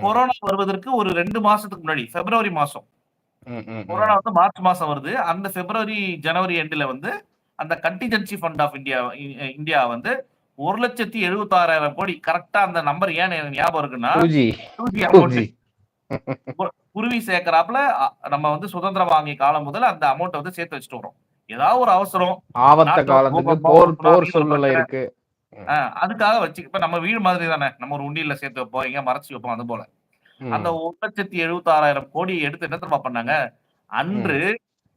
Corona வருவதற்கு ஒரு 2 மாசத்துக்கு முன்னாடி பிப்ரவரி மாசம். கொரோனா. வந்து மார்ச் மாசம் வருது. அந்த பிப்ரவரி, ஜனவரி எண்டுல வந்து அந்த contingency fund of India India வந்து 1,76,000 கோடி கரெக்ட்டா அந்த நம்பர் ஏன் எனக்கு ஞாபகம் இருக்குன்னா, 2G 2G அமௌண்ட் 2G. கு குருவி சேர்க்கறாப்ல அ நம்ம வந்து சுதந்திரம் வாங்கிய காலம் முதல் அந்த அமௌண்ட்ட வந்து சேர்த்து வச்சுட்டு வர்றோம். ஏதாவது ஒரு அவசரம், ஆபத்த ஒரு காலத்துக்கு போர் ஒரு போர் ஒரு சூழ்நிலை. இருக்கு. அதுக்காக வச்சு இப்ப நம்ம வீடு மாதிரி தானே. நம்ம ஒரு உண்டியல்ல சேர்த்து வைப்போம், எங்கேயா மறைச்சு வைப்போம் அது போல. அந்த ம். 1,76,000 கோடி எடுத்து என்ன தெரியுமா பண்ணாங்க? அன்று.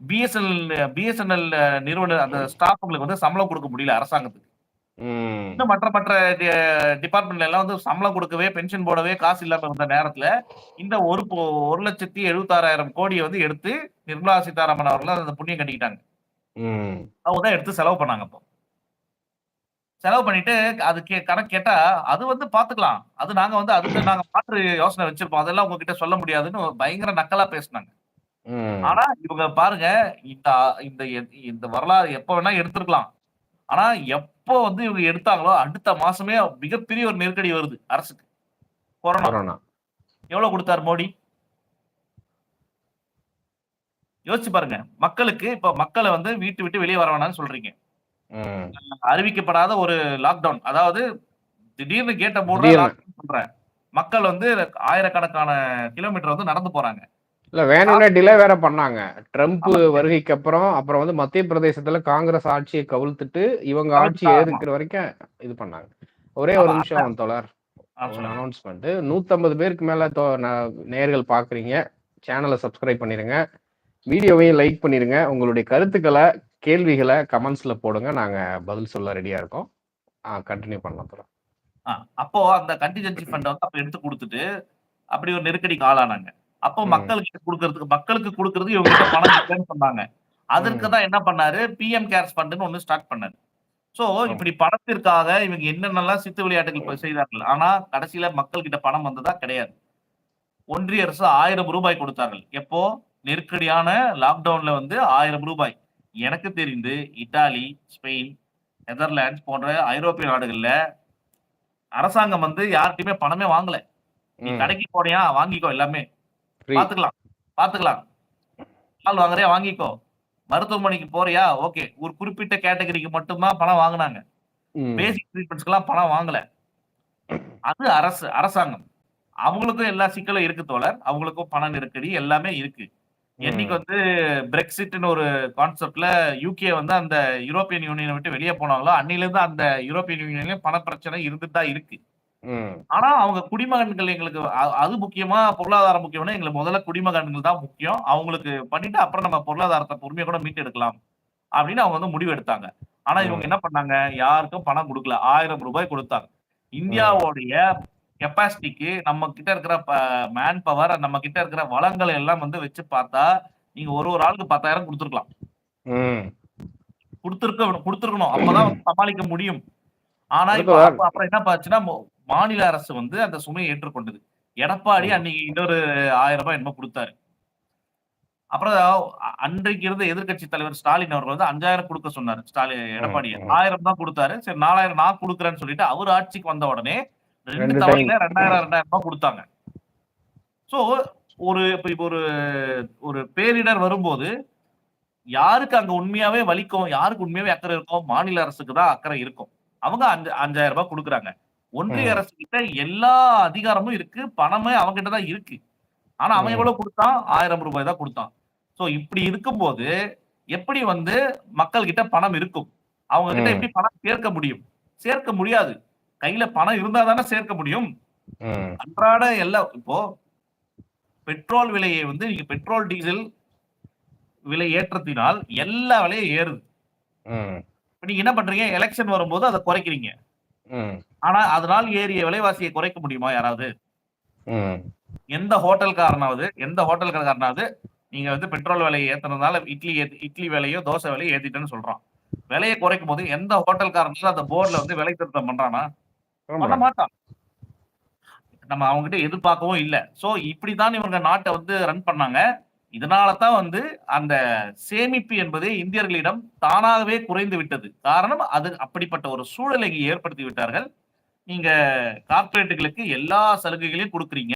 பிஎஸ்என்எல் பிஎஸ்என்எல் நிறுவனர் அந்த ஸ்டாஃப்ங்களுக்கு வந்து சம்பளம் குடுக்க முடியல அரசாங்கத்துக்கு. இன்னும் மற்ற மற்ற டிபார்ட்மெண்ட்ல எல்லாம் வந்து சம்பளம் குடுக்கவே, பென்ஷன் போடவே காசு இல்லாம இருந்த நேரத்துல, இந்த ஒரு பொ 1,76,000 கோடிய வந்து எடுத்து நிர்மலா சீதாராமன் அவர்கள் அந்த புண்ணியம் கட்டிக்கிட்டாங்க. அவங்க தான் எடுத்து செலவு பண்ணாங்க அப்போ. செலவு பண்ணிட்டு அது கே கணக்கு கேட்டா, அது வந்து பார்த்துக்கலாம். அது நாங்க வந்து அதுக்கு நாங்க மாற்று யோசனை வச்சிருப்போம். அதெல்லாம் உங்ககிட்ட சொல்ல முடியாதுன்னு பயங்கர நக்கலா பேசுனாங்க. ஆனா இவங்க பாருங்க, இந்த இந்த இந்த வரலாறு எப்ப வேணா எடுத்திருக்கலாம். ஆனா எப்போ வந்து இவங்க எடுத்தாங்களோ, அடுத்த மாசமே மிகப்பெரிய ஒரு நெருக்கடி வருது அரசுக்கு. கொரோனா. கொரோனா. எவ்வளவு குடுத்தார் மோடி? யோசிச்சு பாருங்க. மக்களுக்கு இப்ப மக்கள வந்து வீட்ட விட்டு வெளிய வர வேணாம்னு சொல்றீங்க. அறிவிக்கப்படாத ஒரு லாக்டவுன். அதாவது திடீர்னு கேட்ட பண்றேன். மக்கள் வந்து ஆயிரக்கணக்கான கிலோமீட்டர் வந்து நடந்து போறாங்க. இல்ல வேணும்னே டிலே வேற பண்ணாங்க. ட்ரம்ப். வருகைக்கு அப்புறம், அப்புறம் வந்து மத்திய பிரதேசத்துல காங்கிரஸ் ஆட்சிய கவிழ்த்துட்டு, இவங்க ஆட்சி ஆமா. ஏறுக்கிற வரைக்கும் இது பண்ணாங்க. ஒரே ஒரு. நிமிஷம் சொல்லுங்க. அனௌன்ஸ்மென்ட். 150 பேருக்கு மேல தோ ந நேயர்கள் பார்க்குறீங்க. சேனல சப்ஸ்கிரைப் பண்ணிருங்க. வீடியோவையும் லைக் பண்ணிருங்க. உங்களுடைய கருத்துக்கள, கேள்விகள கமெண்ட்ஸ்ல போடுங்க. நாங்க பதில் சொல்ல ரெடியா இருக்கோம். ஆ கன்டின்யூ பண்ணலாம். ஆ அப்போ அந்த கன்டிஜென்சி ஃபண்ட் வந்து அப்ப எடுத்து குடுத்துட்டு, அப்படி ஒரு நெருக்கடிக்கு ஆளானாங்க. அப்போ. மக்களுக்கு குடுக்கறதுக்கு மக்களுக்கு குடுக்கறது இவங்க கிட்ட பணம் இல்லன்னு சொன்னாங்க. அதற்கு. தான் என்ன பண்ணாரு, பிஎம் கேர்ஸ் ஃபண்ட்ன்னு ஒண்ணு ஸ்டார்ட் பண்ணாரு. சோ ஆமா. இப்படி பணத்திற்காக இவங்க என்னென்னலாம் சித்து விளையாட்டுகள் செய்தார்கள். ஆனா கடைசியில மக்கள் கிட்ட பணம் வந்ததா கிடையாது. ஒன்றிய அரசு ரூ. 1000 கொடுத்தார்கள். எப்போ? நெருக்கடியான லாக்டவுன்ல வந்து ரூ. 1000 எனக்கு தெரிந்து இத்தாலி, ஸ்பெயின், நெதர்லாண்ட்ஸ் போன்ற ஐரோப்பிய நாடுகள்ல அரசாங்கம் வந்து யார்ட்டயுமே பணமே வாங்கல. நீ. கடைக்கு போனியா வாங்கிக்கோ எல்லாமே. பாத்துக்கலாம், பாத்துக்கலாம். பால் வாங்குறியா வாங்கிக்கோ. மருத்துவமனைக்கு போறியா? ஓகே. ஒரு குறிப்பிட்ட கேட்டகரிக்கு மட்டும் பணம் வாங்குனாங்க. பேசிக் ட்ரீட்மெண்ட்ஸ்க்குலாம் பணம் வாங்கல. அது அரசு அரசாங்கம். அவங்களுக்கும் எல்லா சிக்கலும் இருக்கு தோழர். அவங்களுக்கும் பண நெருக்கடி எல்லாமே இருக்கு. என்னைக்கு. வந்து பிரெக்சிட்ன்னு ஒரு கான்செப்ட்ல யுகே வந்து அந்த யூரோப்பியன் யூனியன விட்டு வெளிய போனாங்களோ, அன்னையிலிருந்து அந்த யூரோப்பியன் யூனியன்லயும் பண பிரச்சனை இருந்துட்டு தான் இருக்கு. ஆனா அவங்க குடிமகன்கள் எங்களுக்கு அது முக்கியமா, பொருளாதாரம் முக்கியம்னா எங்களுக்கு முதல்ல குடிமகன்கள் தான் முக்கியம். அவங்களுக்கு பண்ணிட்டு அப்புறம் நம்ம பொருளாதாரத்த பொறுமையா கூட மீட்டெடுக்கலாம். அப்படின்னு அவங்க வந்து முடிவு எடுத்தாங்க. ஆனா இவங்க. என்ன பண்ணாங்க? யாருக்கும் பணம் குடுக்கல. ரூ. 1000 குடுத்தாங்க. இந்தியாவுடைய கெப்பாசிட்டிக்கு நம்ம கிட்ட இருக்கிற மேன் பவர், நம்ம கிட்ட இருக்கிற வளங்கள எல்லாம் வந்து வச்சு பார்த்தா, நீங்க ஒரு ஒரு ஆளுக்கு 10,000 குடுத்துருக்கலாம். குடுத்துருக்க குடுத்துருக்கணும். அப்பதான் சமாளிக்க முடியும். ஆனா இப்ப அப்புறம் என்ன ஆச்சுன்னா, மொ மாநில அரசு வந்து அந்த சுமையை ஏற்றுக்கொண்டது. எடப்பாடி. அன்னைக்கு இன்னொரு ரூ. 1000 என்னமோ குடுத்தாரு. அப்புறம் அன்றைக்கு இருந்த எதிர்க்கட்சி தலைவர் ஸ்டாலின் அவர்கள் வந்து 5000 குடுக்க சொன்னாரு. ஸ்டாலின் ம். எடப்பாடிய. ம். 1000 தான் குடுத்தாரு. சரி 4000 நான் குடுக்குறேன்னு சொல்லிட்டு அவரு ஆட்சிக்கு வந்த உடனே 2 2 டைம். தவணையில 2000, 2000 குடுத்தாங்க. சோ ஒரு இப்ப இப்ப ஒரு ஒரு பேரிடர் வரும்போது, யாருக்கு அங்க உண்மையாவே வலிக்கும், யாருக்கு உண்மையாவே அக்கறை இருக்கும், மாநில அரசுக்கு தான் அக்கறை இருக்கும். அவங்க அஞ்சு ரூ. 5000 குடுக்குறாங்க. ஒன்றிய. அரசு கிட்ட எல்லா அதிகாரமும் இருக்கு. பணமே அவன்கிட்ட தான் இருக்கு. ஆனா அவன். எவ்வளவு குடுத்தான்? ரூ. 1000 தான் குடுத்தான். சோ இப்படி இருக்கும்போது, எப்படி வந்து மக்கள் கிட்ட பணம் இருக்கும்? அவங்க கிட்ட. எப்படி பணம் சேர்க்க முடியும்? சேர்க்க முடியாது. கையில பணம் இருந்தா தானே சேர்க்க முடியும். அன்றாட எல்லா இப்போ பெட்ரோல் விலையை வந்து நீங்க பெட்ரோல், டீசல் விலை ஏற்றத்தினால் எல்லா விலையும் ஏறுது. நீங்க என்ன பண்றீங்க? எலக்ஷன் வரும்போது அத குறைக்கிறீங்க. ஆனா அதனால் ஏறிய விலைவாசியை குறைக்க முடியுமா யாராவது? எந்த ஹோட்டல்காரனாவது எந்த ஹோட்டல்காரனாவது நீங்க வந்து பெட்ரோல் விலைய ஏத்துனதுனால இட்லி இட்லி விலையோ, தோசை விலையோ ஏத்திட்டேன்னு சொல்றான். விலைய குறைக்கும்போது எந்த ஹோட்டல்காரனாவது அந்த போர்ட்ல வந்து விலை திருத்தம் பண்றானா? பண்ண. மாட்டான். நம்ம அவங்ககிட்ட எதிர்பார்க்கவும் இல்ல. சோ இப்படித்தான் இவங்க நாட்ட வந்து ரன் பண்ணாங்க. இதனால தான் வந்து அந்த சேமிப்பு என்பது இந்தியர்களிடம் தானாகவே குறைந்து விட்டது. காரணம் அது அப்படிப்பட்ட ஒரு சூழலை ஏற்படுத்தி விட்டார்கள். நீங்க கார்ப்பரேட்டுகளுக்கு எல்லா சலுகைகளையும் குடுக்குறீங்க.